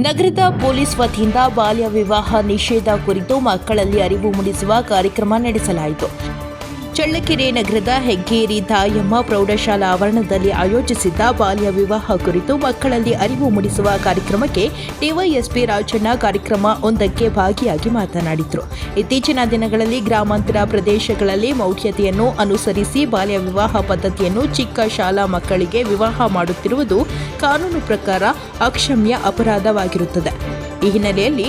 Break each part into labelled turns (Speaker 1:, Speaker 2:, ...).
Speaker 1: ನಗರದ ಪೊಲೀಸ್ ವತಿಯಿಂದ ಬಾಲ್ಯ ವಿವಾಹ ನಿಷೇಧ ಕುರಿತು ಮಕ್ಕಳಲ್ಲಿ ಅರಿವು ಮೂಡಿಸುವ ಕಾರ್ಯಕ್ರಮ ನಡೆಸಲಾಯಿತು. ಚಳ್ಳಕೆರೆ ನಗರದ ಹೆಗ್ಗೇರಿ ತಾಯಮ್ಮ ಪ್ರೌಢಶಾಲಾ ಆವರಣದಲ್ಲಿ ಆಯೋಜಿಸಿದ್ದ ಬಾಲ್ಯ ವಿವಾಹ ಕುರಿತು ಮಕ್ಕಳಲ್ಲಿ ಅರಿವು ಮೂಡಿಸುವ ಕಾರ್ಯಕ್ರಮಕ್ಕೆ ಡಿವೈಎಸ್ಪಿ ರಾಜಣ್ಣ ಕಾರ್ಯಕ್ರಮ ಒಂದಕ್ಕೆ ಭಾಗಿಯಾಗಿ ಮಾತನಾಡಿದರು. ಇತ್ತೀಚಿನ ದಿನಗಳಲ್ಲಿ ಗ್ರಾಮಾಂತರ ಪ್ರದೇಶಗಳಲ್ಲಿ ಮೌಢ್ಯತೆಯನ್ನು ಅನುಸರಿಸಿ ಬಾಲ್ಯ ವಿವಾಹ ಪದ್ಧತಿಯನ್ನು ಚಿಕ್ಕ ಶಾಲಾ ಮಕ್ಕಳಿಗೆ ವಿವಾಹ ಮಾಡುತ್ತಿರುವುದು ಕಾನೂನು ಪ್ರಕಾರ ಅಕ್ಷಮ್ಯ ಅಪರಾಧವಾಗಿರುತ್ತದೆ. ಈ ಹಿನ್ನೆಲೆಯಲ್ಲಿ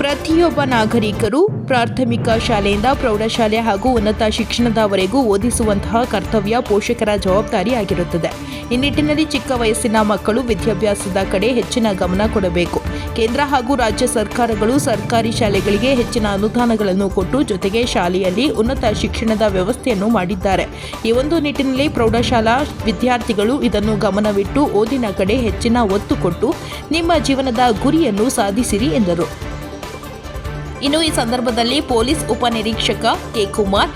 Speaker 1: ಪ್ರತಿಯೊಬ್ಬ ನಾಗರಿಕರು ಪ್ರಾಥಮಿಕ ಶಾಲೆಯಿಂದ ಪ್ರೌಢಶಾಲೆ ಹಾಗೂ ಉನ್ನತ ಶಿಕ್ಷಣದವರೆಗೂ ಓದಿಸುವಂತಹ ಕರ್ತವ್ಯ ಪೋಷಕರ ಜವಾಬ್ದಾರಿಯಾಗಿರುತ್ತದೆ. ಈ ನಿಟ್ಟಿನಲ್ಲಿ ಚಿಕ್ಕ ವಯಸ್ಸಿನ ಮಕ್ಕಳು ವಿದ್ಯಾಭ್ಯಾಸದ ಕಡೆ ಹೆಚ್ಚಿನ ಗಮನ ಕೊಡಬೇಕು. ಕೇಂದ್ರ ಹಾಗೂ ರಾಜ್ಯ ಸರ್ಕಾರಗಳು ಸರ್ಕಾರಿ ಶಾಲೆಗಳಿಗೆ ಹೆಚ್ಚಿನ ಅನುದಾನಗಳನ್ನು ಕೊಟ್ಟು ಜೊತೆಗೆ ಶಾಲೆಯಲ್ಲಿ ಉನ್ನತ ಶಿಕ್ಷಣದ ವ್ಯವಸ್ಥೆಯನ್ನು ಮಾಡಿದ್ದಾರೆ. ಈ ಒಂದು ನಿಟ್ಟಿನಲ್ಲಿ ಪ್ರೌಢಶಾಲಾ ವಿದ್ಯಾರ್ಥಿಗಳು ಇದನ್ನು ಗಮನವಿಟ್ಟು ಓದಿನ ಕಡೆ ಹೆಚ್ಚಿನ ಒತ್ತು ಕೊಟ್ಟು ನಿಮ್ಮ ಜೀವನದ ಗುರಿಯನ್ನು ಸಾಧಿಸಿರಿ ಎಂದರು. ಇನ್ನು ಈ ಸಂದರ್ಭದಲ್ಲಿ police ಉಪನಿರೀಕ್ಷಕ K Kumar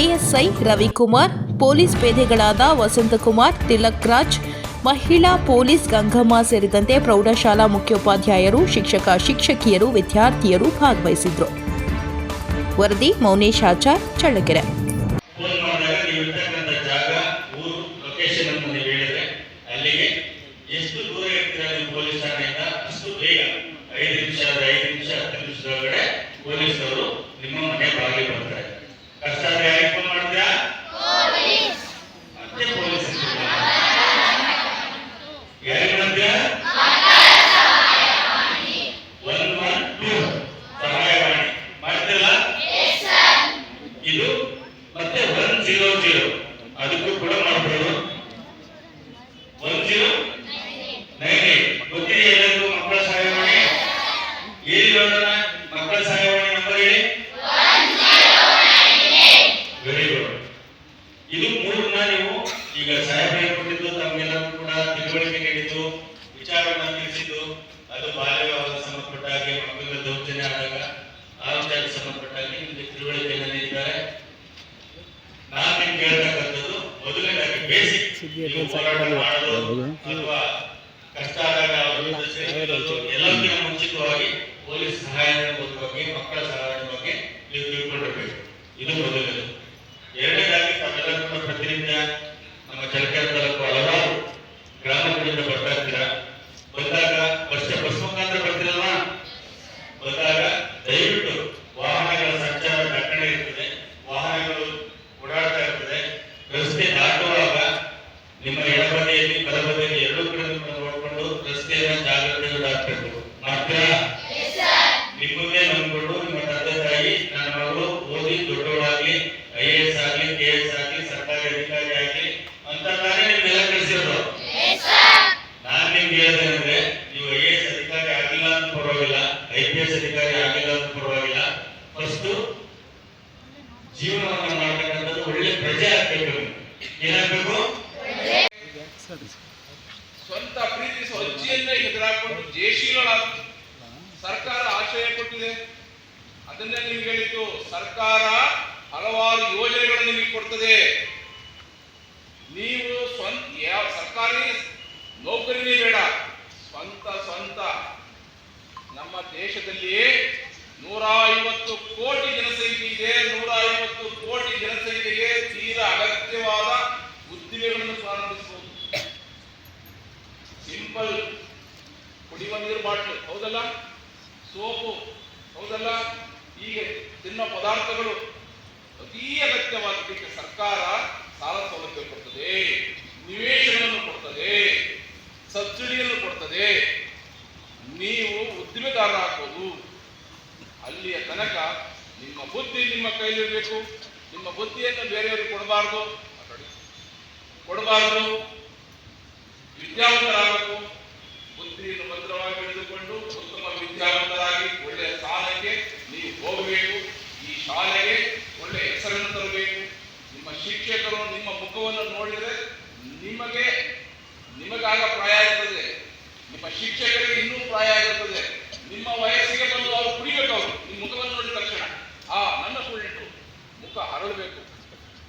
Speaker 1: ASI Ravikumar, police ಪೇದೆಗಳಾದ Vasanthakumar Tilak Raj, ಮಹಿಳಾ ಪೊಲೀಸ್ ಗಂಗಮ್ಮ ಸೇರಿದಂತೆ ಪ್ರೌಢಶಾಲಾ ಮುಖ್ಯೋಪಾಧ್ಯಾಯರು, ಶಿಕ್ಷಕ, ಶಿಕ್ಷಕಿಯರು, ವಿದ್ಯಾರ್ಥಿಯರು ಭಾಗವಹಿಸಿದ್ರು. ವರದಿ ಮೌನೇಶ್ ಆಚಾರ್, ಚಳ್ಳಕೆರೆ.
Speaker 2: ಎಷ್ಟು ದೂರ ಇರ್ತೀರಾ ಪೊಲೀಸ್ ಠಾಣೆಯಿಂದ ಅಷ್ಟು ಬೇಗ ಐದು ನಿಮಿಷ ಐದು ನಿಮಿಷ, ಹತ್ತು ಪೊಲೀಸರು ನಿಮ್ಮ ಮನೆ ಬಾಗಿ ಬರ್ತಾರೆ. ಕಷ್ಟ ಹಾಗೆ ಮಕ್ಕಳ ದೌರ್ಜನ್ಯ ಆದಾಗ ಆ ವಿಚಾರಕ್ಕೆ ಸಂಬಂಧಪಟ್ಟಾಗಿ ನಿಮಗೆ ತಿಳುವಳಿಕೆಯನ್ನು ನೀಡಿದ್ದಾರೆ ನಾನು ನಿಮ್ಗೆ ಹೇಳ್ತಕ್ಕಂಥದ್ದು ಮೊದಲನೇದಾಗಿ ಬೇಸಿಕ್ ಹೋರಾಟ ಮಾಡೋದು ಅಥವಾ ಕಷ್ಟ ಆದಾಗ ಎಲ್ಲರಿಗಿಂತ ಮುಂಚಿತವಾಗಿ ಪೊಲೀಸ್ ಸಹಾಯದ ಬಗ್ಗೆ ಮಕ್ಕಳ ಸಹಾಯದ ಬಗ್ಗೆ ನೀವು ತಿಳ್ಕೊಂಡಿರ್ಬೇಕು. ಇದು ಮೊದಲನೇದು ಏನಾಗ್ಬೇಕು?
Speaker 3: ಸ್ವಂತ ಪ್ರೀತಿಸುವ ಅಜ್ಜಿಯನ್ನೇ ಎದುರಾಕೊಂಡು ಜಯಶೀಲರಾದ ಸರ್ಕಾರ ಆಶ್ರಯ ಕೊಟ್ಟಿದೆ. ಅದನ್ನೇ ನೀವು ಹೇಳಿದ್ದು, ಸರ್ಕಾರ ಹಲವಾರು ಯೋಜನೆಗಳನ್ನು ನಿಮಗೆ ಕೊಡ್ತದೆ. ನೀವು ಸ್ವಂತ, ಯಾವ ಸರ್ಕಾರಿ ನೌಕರಿನೇ ತಿನ್ನೋ ಪದಾರ್ಥಗಳು ಅತೀ ಅಗತ್ಯವಾದಕ್ಕೆ ಸರ್ಕಾರ ಸಾಲ ಸೌಲಭ್ಯ ಕೊಡ್ತದೆ, ನಿವೇಶನವನ್ನು ಕೊಡ್ತದೆ, ಸಬ್ಸಿಡಿಯನ್ನು ಕೊಡ್ತದೆ. ನೀವು ಉದ್ದಿಮೆದಾರ ಆಗ್ಬೋದು. ಅಲ್ಲಿಯ ತನಕ ನಿಮ್ಮ ಬುದ್ಧಿ ನಿಮ್ಮ ಕೈಲಿರಬೇಕು ನಿಮ್ಮ ಬುದ್ಧಿಯನ್ನು ಬೇರೆಯವರಿಗೆ ಕೊಡಬಾರ್ದು. ಕೊಡಬಾರ್ದು. ವಿದ್ಯಾವಂತರಾಗಬೇಕು. ಬುದ್ಧಿಯನ್ನು ಭದ್ರವಾಗಿ ಹಿಡಿದುಕೊಂಡು ಉತ್ತಮ ವಿದ್ಯಾವಂತರಾಗಿ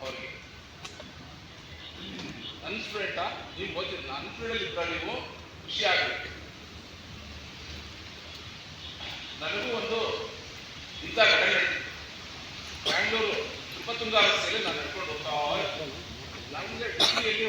Speaker 3: ಅವ್ರಿಗೆ. ನನ್ನ ಅನ್ಸ್ಪಿರೇಟಾ ನೀವು ಗೊತ್ತಿಲ್ಲ ಅನ್ಸ್ಪಿರೇಟಲ್ಲಿ ಇದ್ದಾಗ ನೀವು ಖುಷಿ ಆಗಬೇಕು. ನನಗೂ ಒಂದು ಇಂಥ ಘಟನೆ ಬ್ಯಾಂಗ್ಳೂರು ಇಪ್ಪತ್ತೊಂದು ಅರಸಲ್ಲಿ ನಾನು ನಡ್ಕೊಂಡು ಹೋಗ್ತಾ ನನಗೆ ಡಿಗ್ರಿಯಲ್ಲಿ